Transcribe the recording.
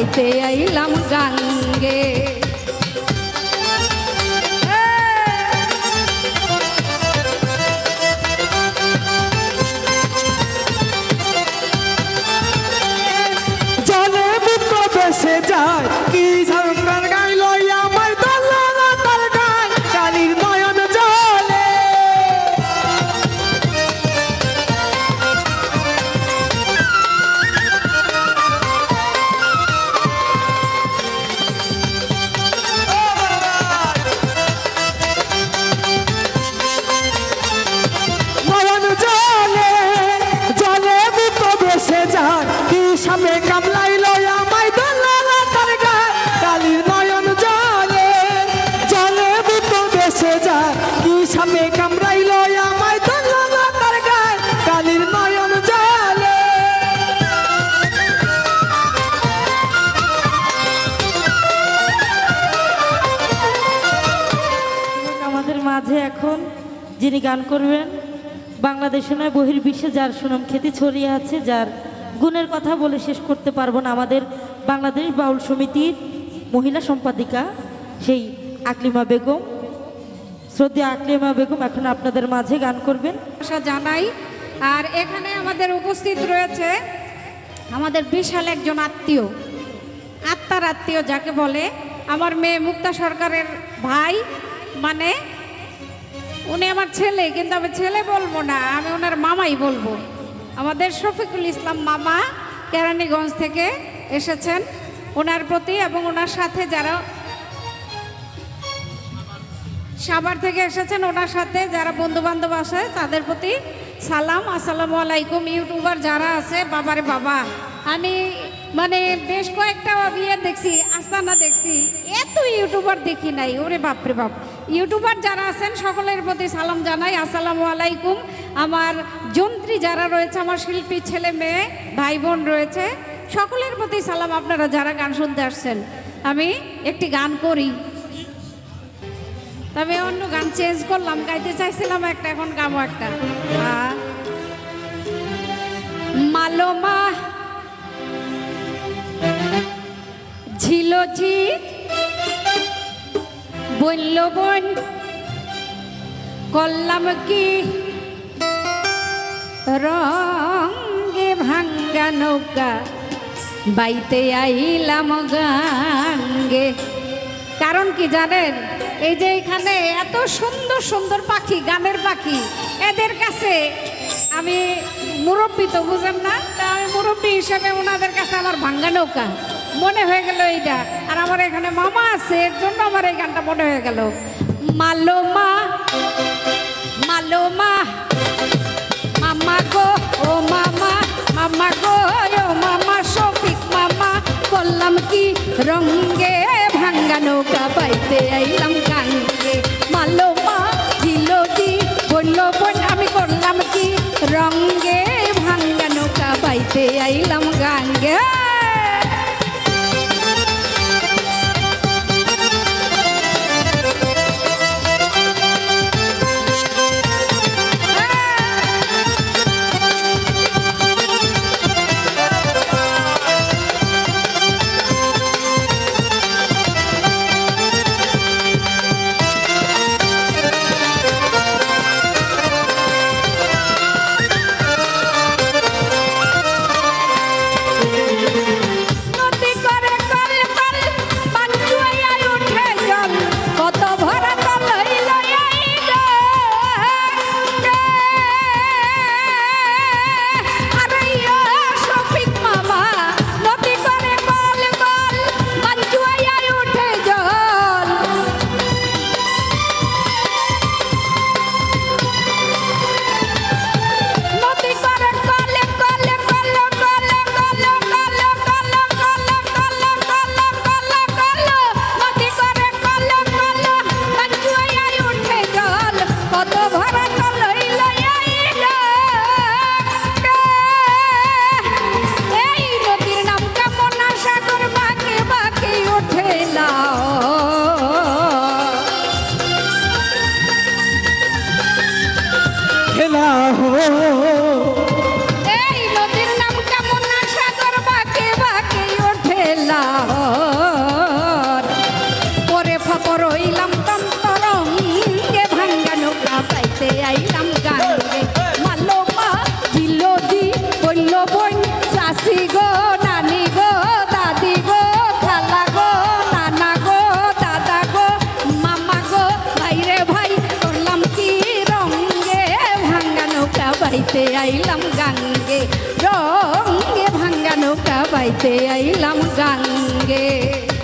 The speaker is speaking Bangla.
বাইতে আইলাম গাঙ্গে জলে যিনি গান করবেন, বাংলাদেশে নয়, বহির্বিশ্বে যার সুনাম খ্যাতি ছড়িয়ে আছে, যার গুণের কথা বলে শেষ করতে পারব না আমাদের বাংলাদেশ বাউল সমিতির মহিলা সম্পাদিকা সেই আকলিমা বেগম। শ্রদ্ধা আকলিমা বেগম এখন আপনাদের মাঝে গান করবেন। আশা জানাই, আর এখানে আমাদের উপস্থিত রয়েছে আমাদের বিশাল একজন আত্মীয়, আত্মার আত্মীয় যাকে বলে, আমার মেয়ে মুক্তা সরকারের ভাই মানে উনি আমার ছেলে, কিন্তু আমি ছেলে বলব না, আমি ওনার মামাই বলব। আমাদের শফিকুল ইসলাম মামা কেরানীগঞ্জ থেকে এসেছেন ওনার প্রতি এবং ওনার সাথে যারা সাভার থেকে এসেছেন, ওনার সাথে যারা বন্ধু বান্ধব আছে, তাদের প্রতি সালাম। আসসালামু আলাইকুম, ইউটিউবার যারা আছে, বাবারে বাবা। আমি মানে বেশ কয়েকটা বিয়ে দেখছি, আস্তানা দেখছি, এত ইউটিউবার দেখি নাই, ওরে বাপরে বাপ। ইউটিউবার যারা আছেন, সকলের প্রতি সালাম জানাই। আসসালামু আলাইকুম। আমার যন্ত্রী যারা রয়েছে, আমার শিল্পী ছেলে মেয়ে ভাই বোন রয়েছে, সকলের প্রতি সালাম আপনারা যারা গান শুনতে আসছেন। আমি একটি গান করি। তবে অন্য গান চেঞ্জ করলাম, গাইতে চাইছিলাম একটা, এখন গামো একটা। মালোমা ঝিল ঝি বলল, বোন, করলাম কি? রঙ্গে ভাঙ্গা নৌকা, বাইতে আইলাম গাঙ্গে। কারণ কি জানেন, এই যে এখানে এত সুন্দর সুন্দর পাখি গানের পাখি, এদের কাছে আমি মুরব্বী তো বুঝেন না, তা আমি মুরব্বী হিসেবে ওনাদের কাছে আমার ভাঙ্গা নৌকা। মনে হয়ে গেল এইটা। আর আমার এখানে মামা আছে, এর জন্য আমার এই গানটা মনে হয়ে গেল। মালোমা মালোমা, মামা গো, ও মামা মামা গো, ও মামা, শফিক মামা করলাম কি রঙ্গে ভাঙ্গা নৌকা পাইতে আইলাম গাঙ্গে। মালো মা দিল দি বলল বোন, আমি করলাম কি রঙ্গে ভাঙ্গা নৌকা পাইতে আইলাম ভরা বাইতে আইলাম গাঙ্গে জলে